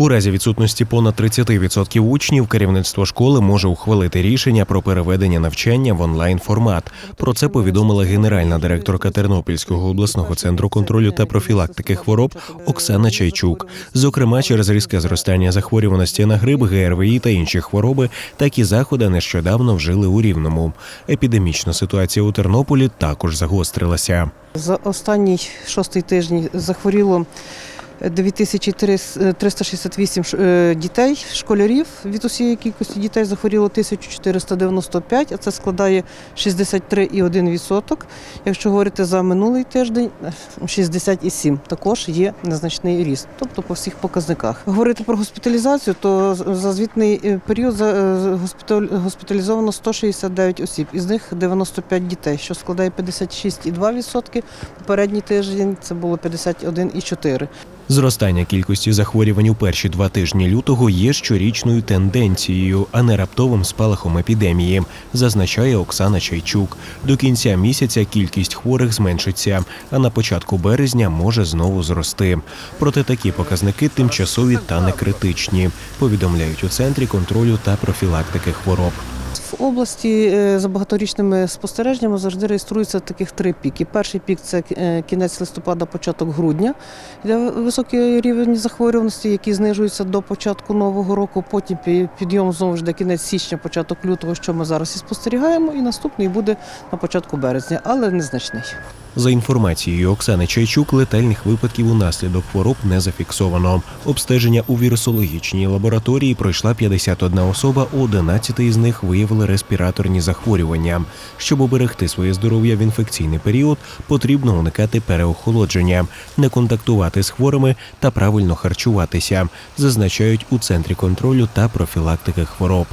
У разі відсутності понад 30% учнів керівництво школи може ухвалити рішення про переведення навчання в онлайн формат. Про це повідомила генеральна директорка Тернопільського обласного центру контролю та профілактики хвороб Оксана Чайчук. Зокрема, через різке зростання захворюваності на грип, ГРВІ та інші хвороби, такі заходи нещодавно вжили у Рівному. Епідемічна ситуація у Тернополі також загострилася. За останній шостий тиждень захворіло 9368 ш- е, дітей, школярів. Від усієї кількості дітей захворіло 1495, а це складає 63,1%. Якщо говорити за минулий тиждень, е, 67. Також є незначний ріст, тобто по всіх показниках. Говорити про госпіталізацію, то за звітний е, період е, госпіталізовано 169 осіб, із них 95 дітей, що складає 56,2%. Попередній тиждень це було 51,4%. Зростання кількості захворювань у перші два тижні лютого є щорічною тенденцією, а не раптовим спалахом епідемії, зазначає Оксана Чайчук. До кінця місяця кількість хворих зменшиться, а на початку березня може знову зрости. Проте такі показники тимчасові та не критичні, повідомляють у центрі контролю та профілактики хвороб. В області е, за багаторічними спостереженнями завжди реєструється таких три піки. Перший пік це е, кінець листопада, початок грудня, де високий рівень захворюваності, який знижується до початку нового року. Потім підйом знову ж до кінець січня, початок лютого, що ми зараз і спостерігаємо. І наступний буде на початку березня, але незначний. За інформацією Оксани Чайчук, летальних випадків унаслідок хвороб не зафіксовано. Обстеження у вірусологічній лабораторії пройшла 51 особа, у 11 із них виявили респіраторні захворювання. Щоб оберегти своє здоров'я в інфекційний період, потрібно уникати переохолодження, не контактувати з хворими та правильно харчуватися, зазначають у центрі контролю та профілактики хвороб.